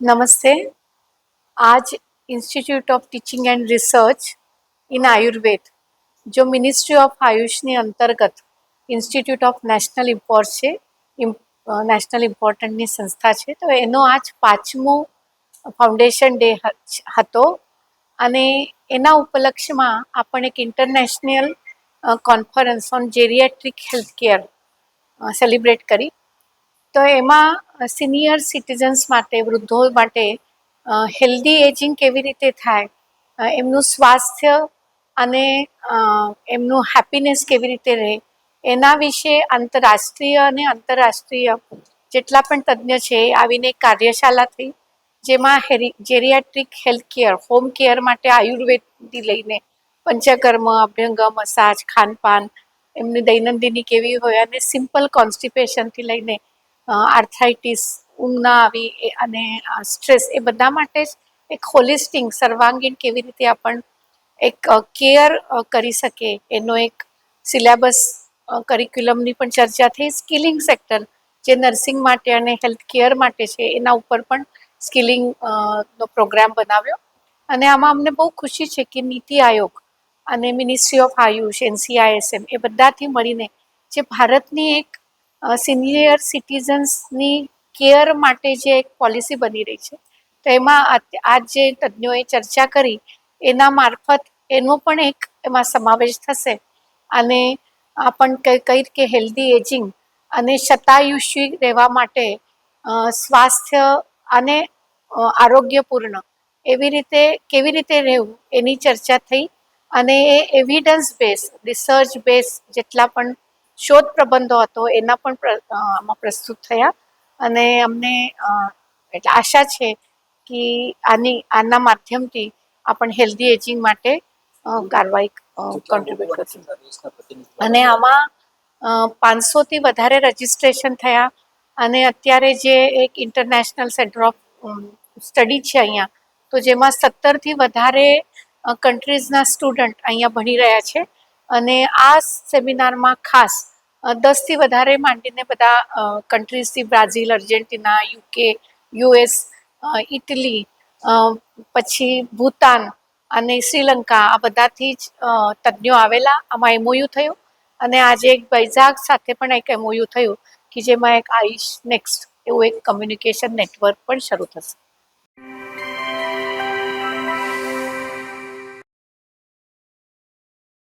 નમસ્તે આજ institute of teaching and research in Ayurveda જો મિનિસ્ટ્રી ઓફ આયુષની અંતર્ગત ઇન્સ્ટિટ્યૂટ ઓફ નેશનલ ઇમ્પોર્ટ છે નેશનલ ઇમ્પોર્ટન્ટની સંસ્થા છે, તો એનો આજ પાંચમો ફાઉન્ડેશન ડે હતો અને એના ઉપલક્ષમાં આપણે એક international conference on geriatric health care celebrate કરી. તો એમાં સિનિયર સિટીઝન્સ માટે, વૃદ્ધો માટે હેલ્ધી એજિંગ કેવી રીતે થાય એમનું સ્વાસ્થ્ય અને એમનું હેપીનેસ કેવી રીતે રહે, એના વિશે આંતરરાષ્ટ્રીય અને આંતરરાષ્ટ્રીય જેટલા પણ તજ્ઞ છે આવીને કાર્યશાળા થઈ, જેમાં હેરી geriatric health care home care માટે આયુર્વેદથી લઈને પંચકર્મ અભ્યંગ મસાજ, ખાનપાન, એમની દૈનંદિની કેવી હોય, અને સિમ્પલ કોન્સ્ટિપેશનથી લઈને આર્થરાઇટિસ ઊંઘ ના આવી અને સ્ટ્રેસ એ બધા માટે જ એક હોલિસ્ટિંગ, સર્વાંગીણ કેવી રીતે આપણ એક કેર કરી શકે એનો એક સિલેબસ કરિક્યુલમની પણ ચર્ચા થઈ. સ્કિલિંગ સેક્ટર જે નર્સિંગ માટે અને હેલ્થ કેર માટે છે, એના ઉપર પણ સ્કિલિંગ નો પ્રોગ્રામ બનાવ્યો. અને આમાં અમને બહુ ખુશી છે કે નીતિ આયોગ અને મિનિસ્ટ્રી ઓફ આયુષ એનસીઆઈએસએમ એ બધાથી મળીને જે ભારતની એક સિનિયર સિટીઝન્સની કેર માટે જે એક પોલિસી બની રહી છે. તો એમાં આજ જે તજ્ઞોએ ચર્ચા કરી, એના મારફત એનો પણ એક એમાં સમાવેશ થશે. અને આપણ કઈ કે હેલ્ધી એજિંગ અને શતાયુષી રહેવા માટે સ્વાસ્થ્ય અને આરોગ્યપૂર્ણ એવી રીતે, કેવી રીતે રહેવું એની ચર્ચા થઈ. અને એ એવિડન્સ બેઝ રિસર્ચ બેઝ જેટલા પણ શોધ પ્રબંધો હતો એના પણ આમાં પ્રસ્તુત થયા. અને અમને એટલે આશા છે કે આની આના માધ્યમથી આપણ હેલ્ધી એજિંગ માટે કાર્યવાહી કોન્ટ્રીબ્યુટ કરશું. અને આમાં પાંચસોથી વધારે રજિસ્ટ્રેશન થયા. અને અત્યારે જે એક ઇન્ટરનેશનલ સેન્ટર ઓફ સ્ટડી છે અહીંયા તો જેમાં સત્તરથી વધારે કન્ટ્રીઝના સ્ટુડન્ટ અહીંયા ભણી રહ્યા છે. અને આ સેમિનારમાં ખાસ દસથી વધારે માંડીને બધા કન્ટ્રીઝથી Brazil, Argentina, UK, US Italy પછી ભૂતાન અને શ્રીલંકા, આ બધાથી જ તજ્ઞો આવેલા. આમાં એમઓયુ થયું અને આજે એક બૈઝાગ સાથે પણ એક એમઓયુ થયું કે જેમાં એક આયુષ નેક્સ્ટ એવું એક કમ્યુનિકેશન નેટવર્ક પણ શરૂ થશે.